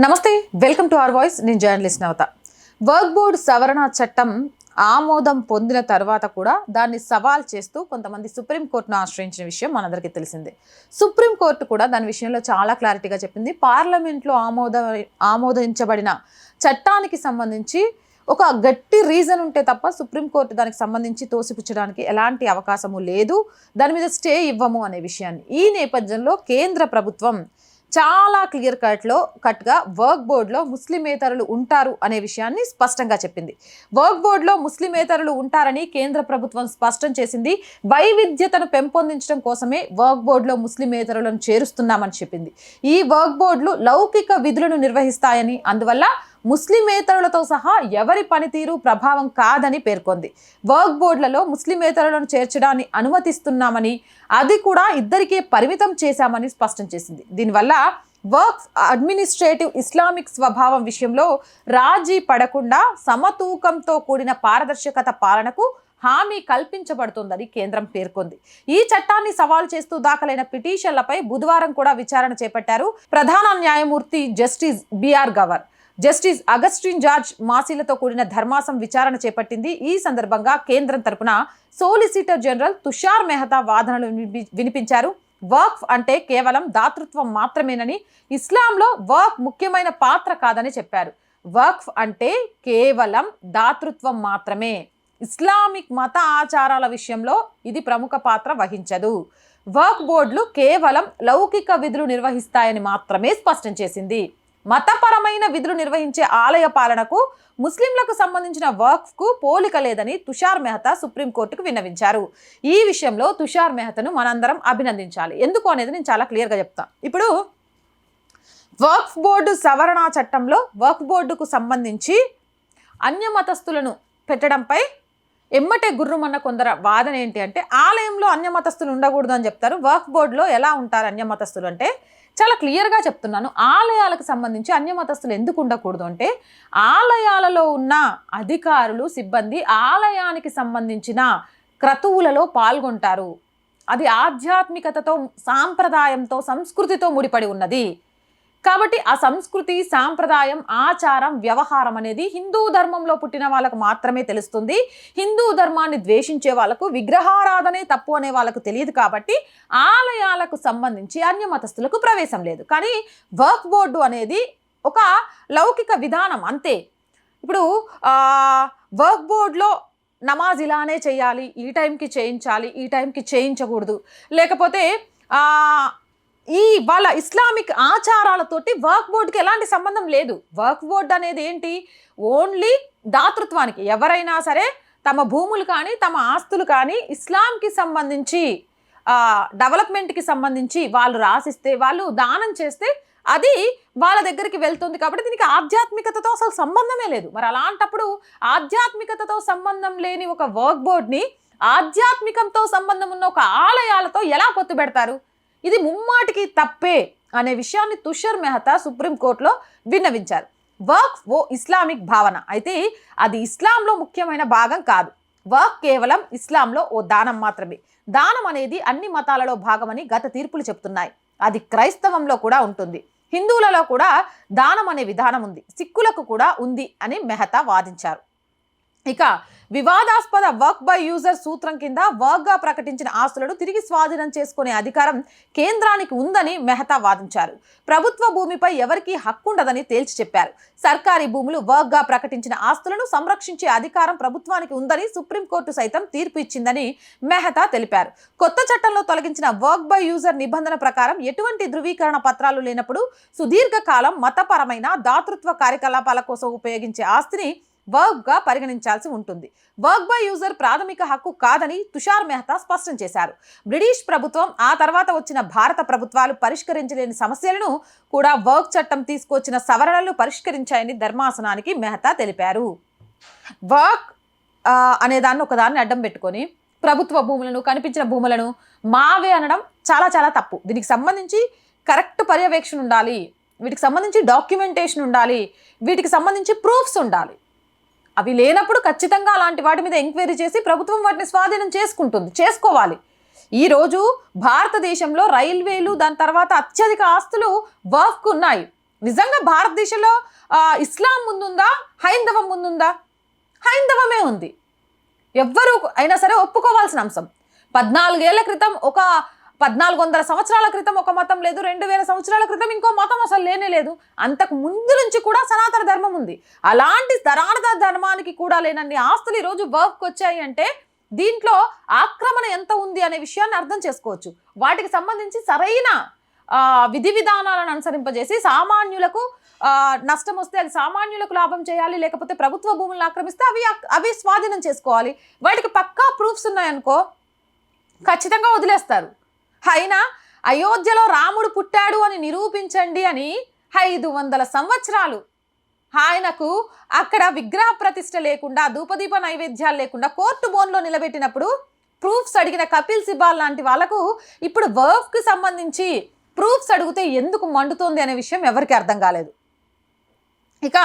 నమస్తే welcome to our voice. నేను journalist నవత. వర్క్ బోర్డ్ సవరణ చట్టం ఆమోదం పొందిన తర్వాత కూడా దాన్ని సవాల్ చేస్తూ కొంతమంది సుప్రీంకోర్టును ఆశ్రయించిన విషయం మనందరికీ తెలిసిందే. సుప్రీంకోర్టు కూడా దాని విషయంలో చాలా క్లారిటీగా చెప్పింది. పార్లమెంట్లో ఆమోద ఆమోదించబడిన చట్టానికి సంబంధించి ఒక గట్టి రీజన్ ఉంటే తప్ప సుప్రీంకోర్టు దానికి సంబంధించి తోసిపుచ్చడానికి ఎలాంటి అవకాశము లేదు. దాని మీద స్టే ఇవ్వము అనే విషయాన్ని. ఈ నేపథ్యంలో కేంద్ర ప్రభుత్వం చాలా క్లియర్ కట్లో కట్గా వర్క్ బోర్డులో ముస్లిమేతరులు ఉంటారు అనే విషయాన్ని స్పష్టంగా చెప్పింది. వర్క్ బోర్డులో ముస్లిమేతరులు ఉంటారని కేంద్ర ప్రభుత్వం స్పష్టం చేసింది. వైవిధ్యతను పెంపొందించడం కోసమే వర్క్ బోర్డులో ముస్లిమేతరులను చేరుస్తున్నామని చెప్పింది. ఈ వర్క్ బోర్డులు లౌకిక విధులను నిర్వహిస్తాయని అందువల్ల ముస్లిమేతరులతో సహా ఎవరి పనితీరు ప్రభావం కాదని పేర్కొంది. వర్క్ బోర్డులలో ముస్లిమేతరులను చేర్చడాన్ని అనుమతిస్తున్నామని అది కూడా ఇద్దరికే పరిమితం చేశామని స్పష్టం చేసింది. దీనివల్ల వర్క్ అడ్మినిస్ట్రేటివ్ ఇస్లామిక్ స్వభావం విషయంలో రాజీ పడకుండా సమతూకంతో కూడిన పారదర్శకత పాలనకు హామీ కల్పించబడుతుందని కేంద్రం పేర్కొంది. ఈ చట్టాన్ని సవాల్ చేస్తూ దాఖలైన పిటిషన్లపై బుధవారం కూడా విచారణ చేపట్టారు ప్రధాన న్యాయమూర్తి justice B R. Justice Augustine George మాసీలతో కూడిన ధర్మాసం విచారణ చేపట్టింది. ఈ సందర్భంగా కేంద్రం తరపున సోలిసిటర్ జనరల్ తుషార్ మెహతా వాదనలు వినిపించారు. వర్క్ అంటే కేవలం దాతృత్వం మాత్రమేనని ఇస్లాంలో వర్క్ ముఖ్యమైన పాత్ర కాదని చెప్పారు. వర్క్ అంటే కేవలం దాతృత్వం మాత్రమే. ఇస్లామిక్ మత ఆచారాల విషయంలో ఇది ప్రముఖ పాత్ర వహించదు. వర్క్ బోర్డులు కేవలం లౌకిక విధులు నిర్వహిస్తాయని మాత్రమే స్పష్టం చేసింది. మతపరమైన విధులు నిర్వహించే ఆలయ పాలనకు ముస్లింలకు సంబంధించిన వర్క్కు పోలిక లేదని తుషార్ మెహతా సుప్రీంకోర్టుకు విన్నవించారు. ఈ విషయంలో తుషార్ మెహతాను మనందరం అభినందించాలి. ఎందుకు అనేది నేను చాలా క్లియర్గా చెప్తాను ఇప్పుడు వర్క్ బోర్డు సవరణ చట్టంలో వర్క్ బోర్డుకు సంబంధించి అన్యమతస్థులను పెట్టడంపై ఎమ్మటే గుర్రుమన్న కొందర వాదన ఏంటి అంటే ఆలయంలో అన్యమతస్థులు ఉండకూడదు అని చెప్తారు. వర్క్ బోర్డులో ఎలా ఉంటారు అన్యమతస్థులు అంటే చాలా క్లియర్గా చెప్తున్నాను. ఆలయాలకు సంబంధించి అన్యమతస్థులు ఎందుకు ఉండకూడదు అంటే ఆలయాలలో ఉన్న అధికారులు సిబ్బంది ఆలయానికి సంబంధించిన క్రతువులలో పాల్గొంటారు. అది ఆధ్యాత్మికతతో సాంప్రదాయంతో సంస్కృతితో ముడిపడి ఉన్నది. కాబట్టి ఆ సంస్కృతి సాంప్రదాయం ఆచారం వ్యవహారం అనేది హిందూ ధర్మంలో పుట్టిన వాళ్ళకు మాత్రమే తెలుస్తుంది. హిందూ ధర్మాన్ని ద్వేషించే వాళ్ళకు విగ్రహారాధనే తప్పు అనే వాళ్ళకు తెలియదు కాబట్టి ఆలయాలకు సంబంధించి అన్య మతస్థులకు ప్రవేశం లేదు. కానీ వర్క్ బోర్డు అనేది ఒక లౌకిక విధానం అంతే. ఇప్పుడు వర్క్ బోర్డులో నమాజ్ ఇలానే చేయాలి ఈ టైంకి చేయించాలి ఈ టైంకి చేయించకూడదు. లేకపోతే ఈ వాళ్ళ ఇస్లామిక్ ఆచారాలతోటి వర్క్ బోర్డుకి ఎలాంటి సంబంధం లేదు. వర్క్ బోర్డు అనేది ఏంటి? ఓన్లీ దాతృత్వానికి. ఎవరైనా సరే తమ భూములు కానీ తమ ఆస్తులు కానీ ఇస్లాంకి సంబంధించి డెవలప్మెంట్కి సంబంధించి వాళ్ళు రాసిస్తే వాళ్ళు దానం చేస్తే అది వాళ్ళ దగ్గరికి వెళ్తుంది కాబట్టి దీనికి ఆధ్యాత్మికతతో అసలు సంబంధమే లేదు. మరి అలాంటప్పుడు ఆధ్యాత్మికతతో సంబంధం లేని ఒక వర్క్ బోర్డ్ని ఆధ్యాత్మికంతో సంబంధం ఉన్న ఒక ఆలయాలతో ఎలా పొత్తు పెడతారు ఇది ముమ్మాటికి తప్పే అనే విషయాన్ని తుషర్ మెహతా సుప్రీంకోర్టులో విన్నవించారు. వర్క్ ఓ ఇస్లామిక్ భావన. అయితే అది ఇస్లాంలో ముఖ్యమైన భాగం కాదు. వర్క్ కేవలం ఇస్లాంలో ఓ దానం మాత్రమే. దానం అనేది అన్ని మతాలలో భాగమని గత తీర్పులు చెప్తున్నాయి. అది క్రైస్తవంలో కూడా ఉంటుంది. హిందువులలో కూడా దానం అనే విధానం ఉంది. సిక్కులకు కూడా ఉంది అని మెహతా వాదించారు. ఇక వివాదాస్పద వర్క్ బై యూజర్ సూత్రం కింద వర్క్గా ప్రకటించిన ఆస్తులను తిరిగి స్వాధీనం చేసుకునే అధికారం కేంద్రానికి ఉందని మెహతా వాదించారు. ప్రభుత్వ భూమిపై ఎవరికీ హక్కుండదని తేల్చి చెప్పారు. సర్కారీ భూములు వర్క్గా ప్రకటించిన ఆస్తులను సంరక్షించే అధికారం ప్రభుత్వానికి ఉందని సుప్రీంకోర్టు సైతం తీర్పు ఇచ్చిందని మెహతా తెలిపారు. కొత్త చట్టంలో తొలగించిన వర్క్ బై యూజర్ నిబంధన ప్రకారం ఎటువంటి ధృవీకరణ పత్రాలు లేనప్పుడు సుదీర్ఘకాలం మతపరమైన దాతృత్వ కార్యకలాపాల కోసం ఉపయోగించే ఆస్తిని వర్క్గా పరిగణించాల్సి ఉంటుంది. వర్క్ బై యూజర్ ప్రాథమిక హక్కు కాదని తుషార్ మెహతా స్పష్టం చేశారు. బ్రిటిష్ ప్రభుత్వం ఆ తర్వాత వచ్చిన భారత ప్రభుత్వాలు పరిష్కరించలేని సమస్యలను కూడా వర్క్ చట్టం తీసుకొచ్చిన సవరణలు పరిష్కరించాయని ధర్మాసనానికి మెహతా తెలిపారు. వర్క్ అనే దాన్ని ఒకదాన్ని అడ్డం పెట్టుకొని ప్రభుత్వ భూములను కనిపించిన భూములను మావే అనడం చాలా చాలా తప్పు. దీనికి సంబంధించి కరెక్ట్ పర్యవేక్షణ ఉండాలి. వీటికి సంబంధించి డాక్యుమెంటేషన్ ఉండాలి. వీటికి సంబంధించి ప్రూఫ్స్ ఉండాలి. అవి లేనప్పుడు ఖచ్చితంగా అలాంటి వాటి మీద ఎంక్వైరీ చేసి ప్రభుత్వం వాటిని స్వాధీనం చేసుకుంటుంది చేసుకోవాలి. ఈరోజు భారతదేశంలో రైల్వేలు దాని తర్వాత అత్యధిక ఆస్తులు వర్క్ ఉన్నాయి. నిజంగా భారతదేశంలో ఇస్లాం ముందుందా? హైందవం ముందుందా? హైందవమే ఉంది. ఎవ్వరు అయినా సరే ఒప్పుకోవాల్సిన అంశం. పద్నాలుగేళ్ళ క్రితం ఒక పద్నాలుగు వందల సంవత్సరాల క్రితం ఒక మతం లేదు రెండు వేల సంవత్సరాల క్రితం ఇంకో మతం అసలు లేనే లేదు. అంతకు ముందు నుంచి కూడా సనాతన ధర్మం ఉంది. అలాంటి సనాతన ధర్మానికి కూడా లేనన్ని ఆస్తులు ఈరోజు వర్క్ వచ్చాయి అంటే దీంట్లో ఆక్రమణ ఎంత ఉంది అనే విషయాన్ని అర్థం చేసుకోవచ్చు. వాటికి సంబంధించి సరైన విధి విధానాలను అనుసరింపజేసి సామాన్యులకు నష్టం వస్తే అది సామాన్యులకు లాభం చేయాలి లేకపోతే ప్రభుత్వ భూములను ఆక్రమిస్తే అవి అవి స్వాధీనం చేసుకోవాలి. వాటికి పక్కా ప్రూఫ్స్ ఉన్నాయనుకో ఖచ్చితంగా వదిలేస్తారు. పైన అయోధ్యలో రాముడు పుట్టాడు అని నిరూపించండి అని ఐదు వందల సంవత్సరాలు. ఆయనకు అక్కడ విగ్రహ ప్రతిష్ట లేకుండా ధూపదీప నైవేద్యాలు లేకుండా కోర్టు బోన్లో నిలబెట్టినప్పుడు ప్రూఫ్స్ అడిగిన కపిల్ సిబాల్ లాంటి వాళ్ళకు ఇప్పుడు వర్క్కి సంబంధించి ప్రూఫ్స్ అడిగితే ఎందుకు మండుతోంది అనే విషయం ఎవరికి అర్థం కాలేదు. ఇక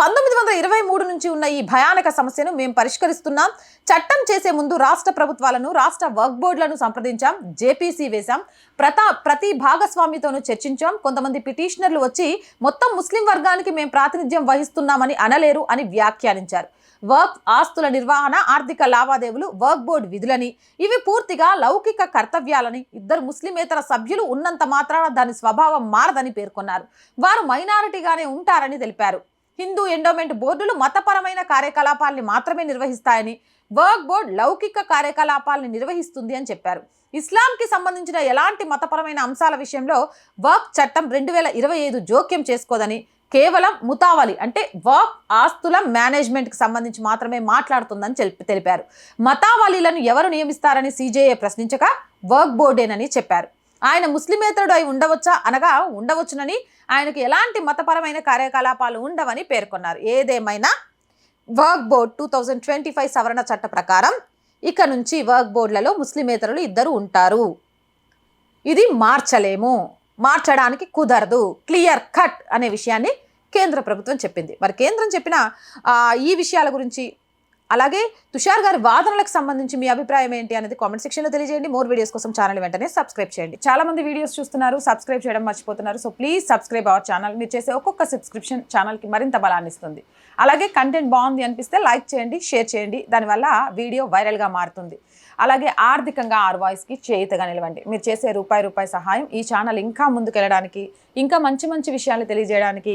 పంతొమ్మిది వందల ఇరవై మూడు నుంచి ఉన్న ఈ భయానక సమస్యను మేము పరిష్కరిస్తున్నాం. చట్టం చేసే ముందు రాష్ట్ర ప్రభుత్వాలను రాష్ట్ర వర్క్ బోర్డులను సంప్రదించాం జేపీసీ వేశాం ప్రతా ప్రతి భాగస్వామితోనూ చర్చించాం. కొంతమంది పిటిషనర్లు వచ్చి మొత్తం ముస్లిం వర్గానికి మేము ప్రాతినిధ్యం వహిస్తున్నామని అనలేరు అని వ్యాఖ్యానించారు. వర్క్ ఆస్తుల నిర్వహణ ఆర్థిక లావాదేవీలు వర్క్ బోర్డు విధులని. ఇవి పూర్తిగా లౌకిక కర్తవ్యాలని. ఇద్దరు ముస్లిమేతర సభ్యులు ఉన్నంత మాత్రాన దాని స్వభావం మారదని పేర్కొన్నారు. వారు మైనారిటీగానే ఉంటారని తెలిపారు. హిందూ ఎండోమెంట్ బోర్డులు మతపరమైన కార్యకలాపాల్ని మాత్రమే నిర్వహిస్తాయని వర్క్ బోర్డ్ లౌకిక కార్యకలాపాలను నిర్వహిస్తుంది అని చెప్పారు. ఇస్లాంకి సంబంధించిన ఎలాంటి మతపరమైన అంశాల విషయంలో వర్క్ చట్టం రెండు వేల ఇరవై ఐదు జోక్యం చేసుకోదని కేవలం ముతావలి అంటే వర్క్ ఆస్తుల మేనేజ్మెంట్కి సంబంధించి మాత్రమే మాట్లాడుతుందని తెలిపి తెలిపారు. మతావలీలను ఎవరు నియమిస్తారని సీజేఏ ప్రశ్నించగా వర్క్ బోర్డేనని చెప్పారు. ఆయన ముస్లిమేతరుడు అయి ఉండవచ్చా అనగా ఉండవచ్చునని ఆయనకు ఎలాంటి మతపరమైన కార్యకలాపాలు ఉండవని పేర్కొన్నారు. ఏదేమైనా work board two thousand twenty five సవరణ చట్ట ప్రకారం ఇక నుంచి వర్క్ బోర్డులలో ముస్లిమేతరులు ఇద్దరు ఉంటారు. ఇది మార్చలేము. మార్చడానికి కుదరదు. క్లియర్ కట్ అనే విషయాన్ని కేంద్ర ప్రభుత్వం చెప్పింది. మరి కేంద్రం చెప్పిన ఈ విషయాల గురించి అలాగే తుషార్ గారి వాదనలకు సంబంధించి మీ అభిప్రాయం ఏంటి అనేది కామెంట్ సెక్షన్లో తెలియజేయండి. మోర్ వీడియోస్ కోసం ఛానల్ వెంటనే సబ్స్క్రైబ్ చేయండి. చాలా మంది వీడియోస్ చూస్తున్నారు సబ్స్క్రైబ్ చేయడం మర్చిపోతున్నారు. So please subscribe our channel. మీరు చేసే ఒక్కొక్క సబ్స్క్రిప్షన్ ఛానల్కి మరింత బలాన్ని ఇస్తుంది అలాగే కంటెంట్ బాగుంది అనిపిస్తే లైక్ చేయండి షేర్ చేయండి. దానివల్ల వీడియో వైరల్గా మారుతుంది. అలాగే ఆర్థికంగా ఆర్ వాయిస్కి చేయితగా నిలవండి. మీరు చేసే రూపాయి రూపాయి సహాయం ఈ ఛానల్ ఇంకా ముందుకెళ్ళడానికి ఇంకా మంచి మంచి విషయాలు తెలియజేయడానికి